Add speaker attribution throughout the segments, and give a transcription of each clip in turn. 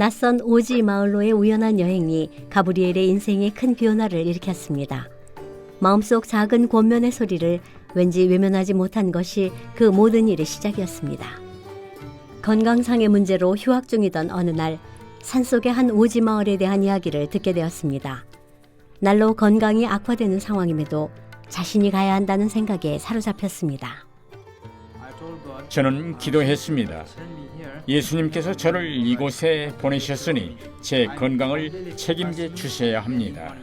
Speaker 1: 낯선 오지 마을로의 우연한 여행이 가브리엘의 인생에 큰 변화를 일으켰습니다. 마음속 작은 권면의 소리를 왠지 외면하지 못한 것이 그 모든 일의 시작이었습니다. 건강상의 문제로 휴학 중이던 어느 날 산속의 한 오지 마을에 대한 이야기를 듣게 되었습니다. 날로 건강이 악화되는 상황임에도 자신이 가야 한다는 생각에 사로잡혔습니다.
Speaker 2: 저는 기도했습니다. 예수님께서 저를 이곳에 보내셨으니 제 건강을 책임져 주셔야 합니다.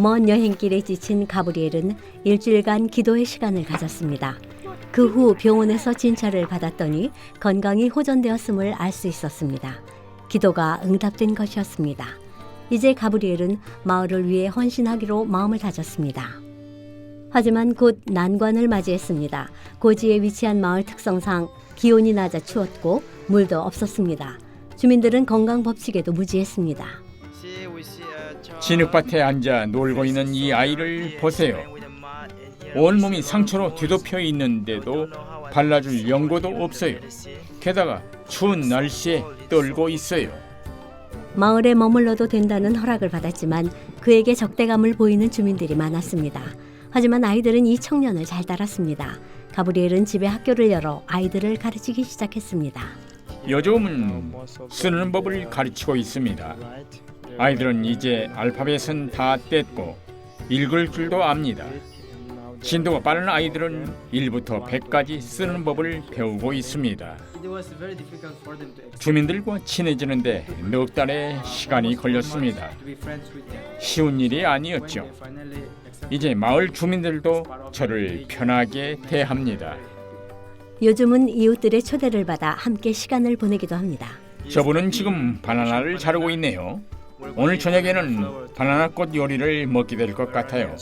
Speaker 1: 먼 여행길에 지친 가브리엘은 일주일간 기도의 시간을 가졌습니다. 그 후 병원에서 진찰을 받았더니 건강이 호전되었음을 알 수 있었습니다. 기도가 응답된 것이었습니다. 이제 가브리엘은 마을을 위해 헌신하기로 마음을 다졌습니다. 하지만 곧 난관을 맞이했습니다. 고지에 위치한 마을 특성상 기온이 낮아 추웠고 물도 없었습니다. 주민들은 건강 법칙에도 무지했습니다.
Speaker 2: 진흙밭에 앉아 놀고 있는 이 아이를 보세요. 온몸이 상처로 뒤덮여 있는데도 발라줄 연고도 없어요. 게다가 추운 날씨에 떨고 있어요.
Speaker 1: 마을에 머물러도 된다는 허락을 받았지만 그에게 적대감을 보이는 주민들이 많았습니다. 하지만 아이들은 이 청년을 잘 따랐습니다. 가브리엘은 집에 학교를 열어 아이들을 가르치기 시작했습니다.
Speaker 2: 요즘은 쓰는 법을 가르치고 있습니다. 아이들은 이제 알파벳은 다 뗐고 읽을 줄도 압니다. 진도가 빠른 아이들은 1부터 100까지 쓰는 법을 배우고 있습니다. 주민들과 친해지는데 넉 달의 시간이 걸렸습니다. 쉬운 일이 아니었죠. 이제 마을 주민들도 저를 편하게 대합니다.
Speaker 1: 요즘은 이웃들의 초대를 받아 함께 시간을 보내기도 합니다.
Speaker 2: 저분은 지금 바나나를 자르고 있네요. 오늘 저녁에는 바나나 꽃 요리를 먹게 될 것 같아요.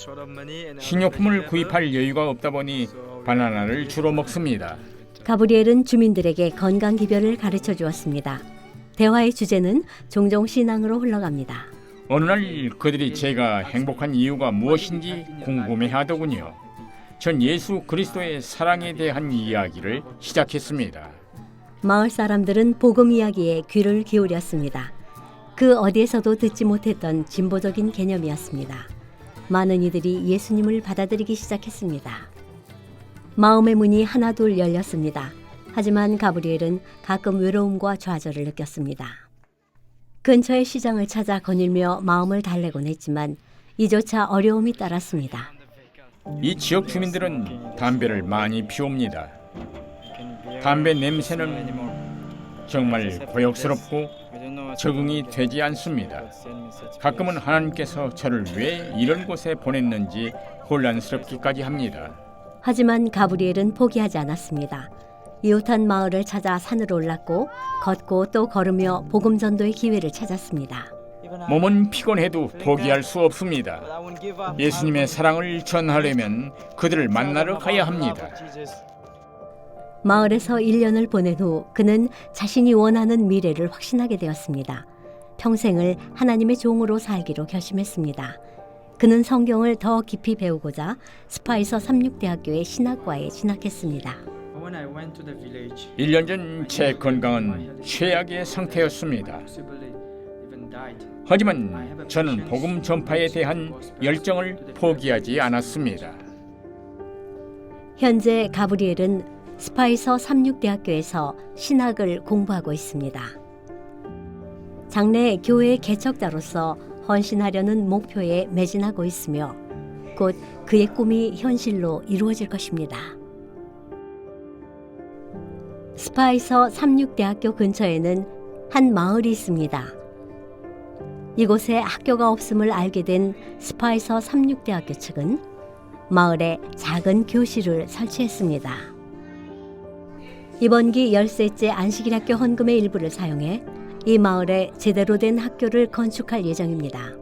Speaker 2: 식료품을 구입할 여유가 없다 보니 바나나를 주로 먹습니다.
Speaker 1: 가브리엘은 주민들에게 건강 기별을 가르쳐 주었습니다. 대화의 주제는 종종 신앙으로 흘러갑니다.
Speaker 2: 어느 날 그들이 제가 행복한 이유가 무엇인지 궁금해 하더군요. 전 예수 그리스도의 사랑에 대한 이야기를 시작했습니다.
Speaker 1: 마을 사람들은 복음 이야기에 귀를 기울였습니다. 그 어디에서도 듣지 못했던 진보적인 개념이었습니다. 많은 이들이 예수님을 받아들이기 시작했습니다. 마음의 문이 하나둘 열렸습니다. 하지만 가브리엘은 가끔 외로움과 좌절을 느꼈습니다. 근처의 시장을 찾아 거닐며 마음을 달래곤 했지만 이조차 어려움이 따랐습니다.
Speaker 2: 이 지역 주민들은 담배를 많이 피웁니다. 담배 냄새는 정말 고역스럽고 적응이 되지 않습니다. 가끔은 하나님께서 저를 왜 이런 곳에 보냈는지 혼란스럽기까지 합니다.
Speaker 1: 하지만 가브리엘은 포기하지 않았습니다. 이웃한 마을을 찾아 산으로 올랐고 걷고 또 걸으며 복음 전도의 기회를 찾았습니다.
Speaker 2: 몸은 피곤해도 포기할 수 없습니다. 예수님의 사랑을 전하려면 그들을 만나러 가야 합니다.
Speaker 1: 마을에서 1년을 보낸 후 그는 자신이 원하는 미래를 확신하게 되었습니다. 평생을 하나님의 종으로 살기로 결심했습니다. 그는 성경을 더 깊이 배우고자 스파이서 삼육대학교의 신학과에 진학했습니다.
Speaker 2: 1년 전 제 건강은 최악의 상태였습니다. 하지만 저는 복음 전파에 대한 열정을 포기하지 않았습니다.
Speaker 1: 현재 가브리엘은 스파이서 삼육대학교에서 신학을 공부하고 있습니다. 장래 교회 개척자로서 헌신하려는 목표에 매진하고 있으며 곧 그의 꿈이 현실로 이루어질 것입니다. 스파이서 삼육대학교 근처에는 한 마을이 있습니다. 이곳에 학교가 없음을 알게 된 스파이서 삼육대학교 측은 마을에 작은 교실을 설치했습니다. 이번 기 열세째 안식일학교 헌금의 일부를 사용해 이 마을에 제대로 된 학교를 건축할 예정입니다.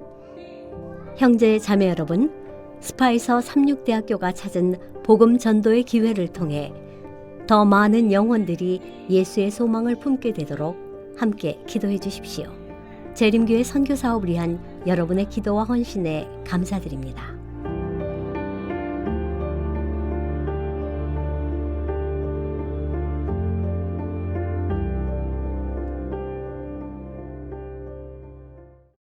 Speaker 1: 형제 자매 여러분, 스파이서 삼육대학교가 찾은 복음 전도의 기회를 통해 더 많은 영혼들이 예수의 소망을 품게 되도록 함께 기도해 주십시오. 재림교회 선교 사업을 위한 여러분의 기도와 헌신에 감사드립니다.